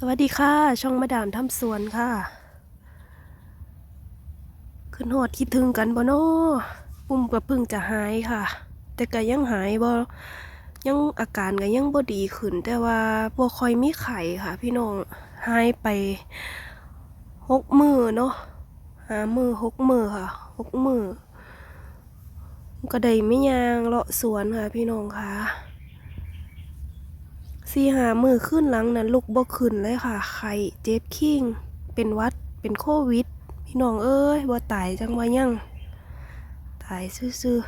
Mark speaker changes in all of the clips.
Speaker 1: สวัสดีค่ะ ช่องมาดามทำสวนค่ะ ขึ้นหอดคิดถึงกันบ่เนาะปุ่มก็เพิ่งจะหายค่ะ แต่ก็ยังหายบ่ยังอาการก็ยังบ่ดีขึ้น แต่ว่าบ่ค่อยมีไข้ค่ะ พี่น้องหายไปหกมือเนาะหามือหกมือค่ะหกมือก็ได้ไม่ยางเลาะสวนค่ะ พี่น้องค่ะ สี่หามือขึ้นหลังนั้นลุกบ่ขึ้นเลยค่ะ ไข้เจ็บคิง เป็นวัด เป็นโควิด พี่น้องเอ้ยบ่ตายจังว่ายัง ตายซื่อ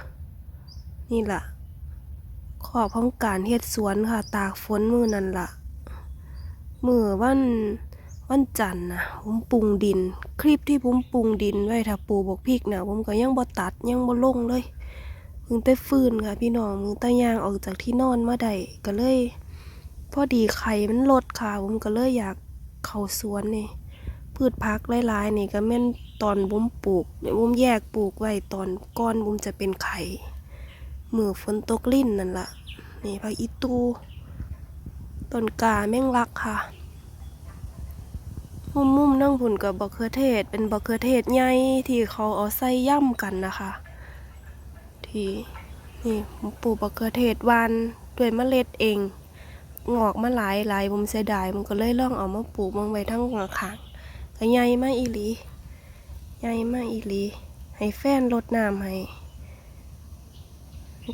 Speaker 1: ๆ นี่ล่ะ ขอบของการเฮ็ดสวนค่ะ ตากฝนมือนั่นล่ะ มือวันวันจันทร์นะผมปรุงดิน คลิปที่ผมปรุงดินไว้ถ้าปลูกบกพริกนะผมก็ยังบ่ตัดยังบ่ลงเลยเพิ่งแต่ฟื้นค่ะ พี่น้องมือตายางออกจากที่นอนมาได้ก็เลย พอดีไข่มันลดค่ะผมก็เลยอยากเข้าสวนนี่พืชพักหลายๆนี่ก็แม่นตอนบุ้มปลูกเนี่ยบุ้มแยกปลูกไว้ตอนก้อนบุ้มจะเป็นไข่มือฝนตกลิ่นนั่นละนี่ผักอีตูต้นกาแม่งลักค่ะ มุมมุมนั่งผุนกับบักเขือเทศ เป็นบักเขือเทศใหญ่ที่เขาเอาใส่ย่ำกันนะคะ ที่นี่ผมปลูกบักเขือเทศวานด้วยเมล็ดเอง งอกมาหลายหลายผมเสียดายมันก็เลยล่องเอามาปลูกมันไว้ทั้งขางก็ใหญ่มากอีหลีใหญ่มากอีหลี ให้แฟนรดน้ำให้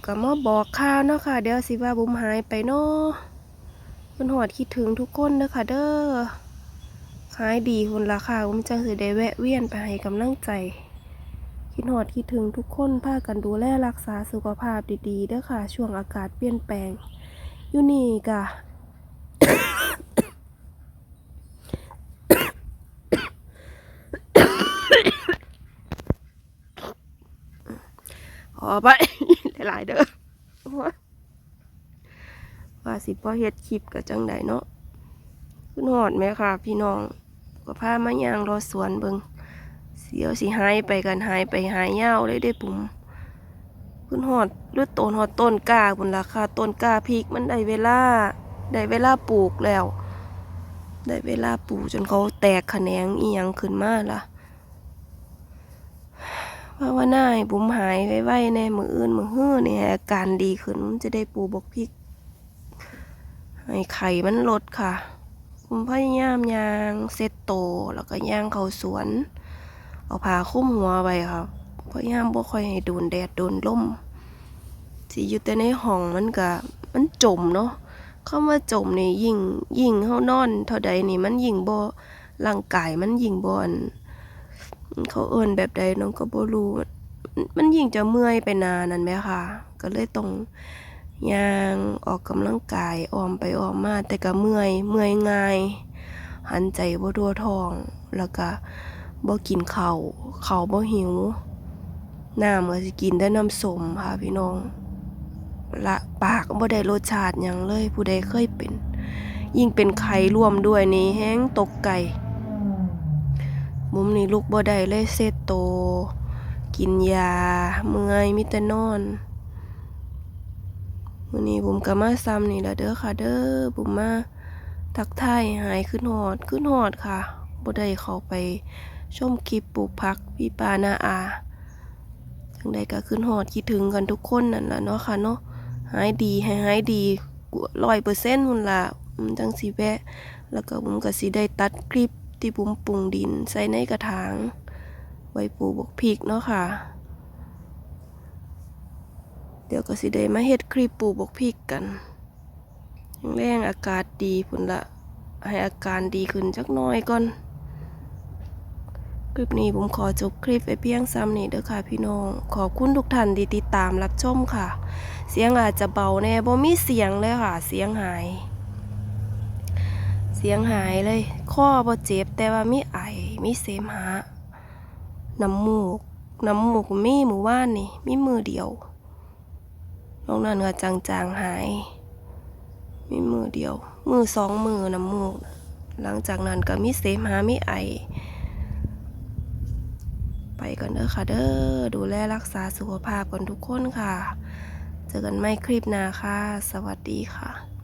Speaker 1: ก็มาบอกข่าวเนาะค่ะ เดี๋ยวสิว่าบุมหายไปเนาะมันหอดคิดถึงทุกคนเด้อค่ะเด้อหายดีคนละค่ะผมจังสิได้แวะเวียนไปให้กำลังใจ คิดหอดคิดถึงทุกคนพากันดูแลรักษาสุขภาพดีๆเด้อค่ะ ช่วงอากาศเปลี่ยนแปลง อยู่นี่กะขอไปหลาย ๆ เด้อว่าสิพ่อเฮ็ดคลิปกับจังใดเนาะขึ้นหอดไหมค่ะ พี่น้องก็พามายางรอสวนเบิงเสียวสิหายไปกันหายไปหายยาวเลยได้ปุ่ม ขึ้นหอดเลือต้นหอดต้นกาบนราคาต้นกาพริกมันได้เวลาได้เวลาปลูกแล้ว ได้เวลาปลูกจนเขาแตกแขนงอีหยังขึ้นมาล่ะว่าว่าน่ายบุ๋มหายไว้ๆในมืออื่นมือฮื้อเนี่ยอาการดีขึ้นจะได้ปลูกบกพริกให้ไข่มันลดค่ะ ผมพยายามยางเซตโตแล้วก็ย่างเขาสวน เอาผ้าคลุมหัวไว้ค่ะ พยายามบ่ค่อยให้โดนแดดโดนลมสิอยู่แต่ในห้องมันก็มันจมเนาะเข้ามาจมนี่ยิ่งยิ่งเฮานอน เท่าใดนี่มันยิ่งบ่ร่างกายมันยิ่งบ่อันเขาเอิ้นแบบใดน้องก็บ่รู้มันยิ่งจะเมื่อยไปนานนั่นแหมค่ะก็เลยต้องย่างออกกำลังกายออมไปออมมาแต่ก็เมื่อยเมื่อยง่าย หันใจบ่ทั่วท้อง แล้วก็บ่กินข้าวข้าวบ่หิว น้ำก็สิกินแต่น้ำสมค่ะพี่น้อง ละปากบ่ได้รสชาติหยังเลย ผู้ใดเคยเป็น ยิ่งเป็นไข้ร่วมด้วยนี่แห้งตกไก่มุมนี้ลูกบ่ได้เลยเซตโต กินยา เมื่อยมีแต่นอนมื้อนี้ผมก็มาซ้ำนี่ละเด้อค่ะ เด้อผมมาทักทายหายขึ้นหอดขึ้นหอดค่ะบ่ได้เข้าไปชมคลิปปลูกผักพี่ปานาอา จังใดก็ขึ้นหอดคิดถึงกันทุกคนนั่นแหละเนาะค่ะเนาะหายดีให้หายดีร้อยเปอร์เซ็นต์หุ่นละอืมจังสีแวะ แล้วก็ผมก็สิได้ตัดคลิปที่ผมปรุงดินใส่ในกระถาง ไว้ปลูกบกพริกเนาะค่ะ เดี๋ยวก็สิได้มาเฮ็ดคลิปปลูกบกพริกกันแรงอากาศดีพุ่นละให้อาการดีขึ้นจักน่อยก่อน คลิปนี้ผมขอจบคลิปไว้เพียงซ้ำนี้เด้อค่ะพี่น้อง ขอบคุณทุกท่านที่ติดตามรับชมค่ะ เสียงอาจจะเบาแน่บ่มีเสียงเลยค่ะ เสียงหาย เสียงหายเลย ข้อบ่เจ็บแต่ว่ามีไอมีเสมหะน้ำมูกน้ำมูกมีหมู่ว่านนี่มีมือเดียวนอกนั้นก็จางๆหาย มีมือเดียว มือสองมือน้ำมูก หลังจากนั้นก็มีเสมหะมีไอ ไปก่อนเด้อค่ะเด้อดูแลรักษาสุขภาพกันทุกคนค่ะ เจอกันไม่คลิปหน้าค่ะ สวัสดีค่ะ